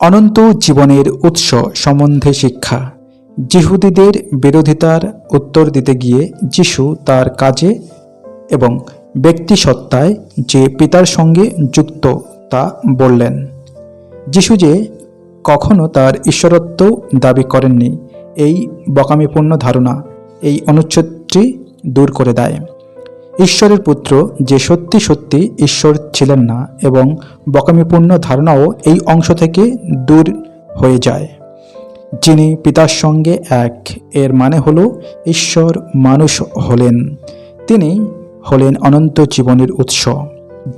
অনন্ত জীবনের উৎস সম্বন্ধে শিক্ষা। যিহুদিদের বিরোধিতার উত্তর দিতে গিয়ে যিশু তার কাজে এবং ব্যক্তিসত্তায় যে পিতার সঙ্গে যুক্ত তা বললেন। যিশু যে কখনো তার ঈশ্বরত্ব দাবি করেননি, এই বকামিপূর্ণ ধারণা, এই অনুচ্ছেদটি দূর করে দেয়। ঈশ্বরের পুত্র যে সত্যি সত্যি ঈশ্বর ছিলেন না এবং বকামিপূর্ণ ধারণাও এই অংশ থেকে দূর হয়ে যায়। যিনি পিতার সঙ্গে এক, এর মানে হল ঈশ্বর মানুষ হলেন। তিনি হলেন অনন্ত জীবনের উৎস।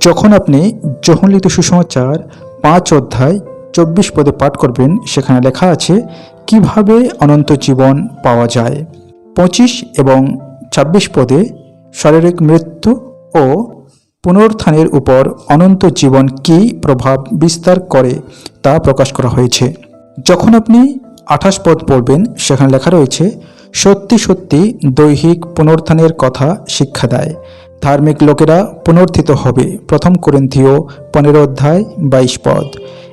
যখন আপনি জহনলিত সুসমাচার পাঁচ অধ্যায় চব্বিশ পদে পাঠ করবেন, সেখানে লেখা আছে, কীভাবে অনন্ত জীবন পাওয়া যায়? পঁচিশ এবং ছাব্বিশ পদে শারীরিক মৃত্যু ও পুনরুত্থানের উপর অনন্ত জীবন কী প্রভাব বিস্তার করে তা প্রকাশ করা হয়েছে। যখন আপনি আঠাশ পদ পড়বেন, সেখানে লেখা রয়েছে, সত্যি সত্যি দৈহিক পুনরুত্থানের কথা শিক্ষা দেয়। ধার্মিক লোকেরা পুনর্থিত হবে, প্রথম করিন্থীয় পনেরো অধ্যায় বাইশ পদ।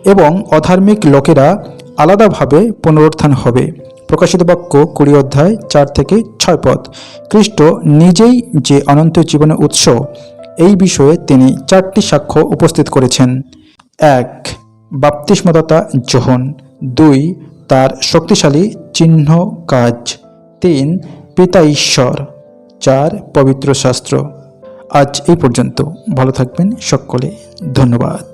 এবং অধার্মিক লোকেরা আলাদাভাবে পুনরুত্থান হবে। প্রকাশিত বাক্য কুড়ি অধ্যায় চার থেকে ছয় পদ। খ্রিস্ট নিজেই যে অনন্ত জীবনের উৎস, এই বিষয়ে তিনি চারটি সাক্ষ্য উপস্থিত করেছেন। এক, বাপ্তিস্মদাতা যোহন। দুই, তার শক্তিশালী চিহ্ন কাজ। তিন, পিতা ঈশ্বর। চার, পবিত্র শাস্ত্র। আজ এই পর্যন্ত। ভালো থাকবেন সকলে। ধন্যবাদ।